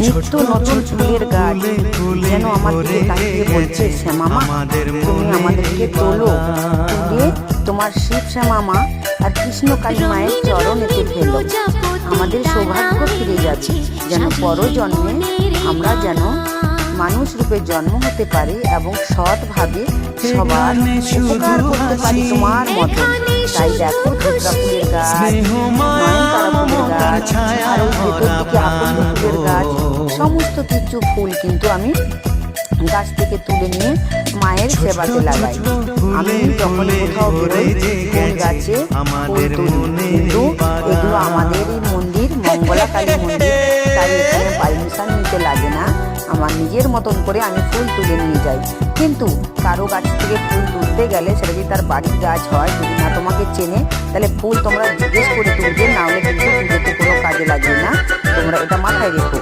নিত্য নতুন ফুলের গাছ যেন আমার দিকে তাকিয়ে বলছে শ্যামামা তুমি আমাদেরকে তোলো। তুলে তোমার শিব শ্যামামা আর কৃষ্ণ কালী মায়ের চরণেতে ফেলো। আমাদের সৌভাগ্য ফিরে যাচ্ছে যেন পরজন্মে আমরা যেন মানুষ রূপে জন্ম হতে পারি এবং সৎভাবে সবার উপকার করতে পারি তোমার মতো তাই দেখো দুর্গা ফুলের গাছ ফুলের গাছ আর ওই ভেতর দিকে সমস্ত কিছু ফুল কিন্তু আমি গাছ থেকে তুলে নিয়ে মায়ের সেবাতে লাগাই। আমি যখন কোথাও বেরোই ফুল গাছে ফুল তুলি। কিন্তু এগুলো আমাদেরই মন্দির মঙ্গলা কালী মন্দির। তাই এখানে পারমিশন নিতে লাগে না। আমার নিজের মতন করে আমি ফুল তুলে নিয়ে যাই। কিন্তু কারও গাছ থেকে ফুল তুলতে গেলে সেটা যদি তার বাড়ির গাছ হয় যদি না তোমাকে চেনে তাহলে ফুল তোমরা জিজ্ঞেস করে তুলবে না হলে কিন্তু পুজোতে কোনো কাজে লাগবে না। তোমরা এটা মাথায় রেখো।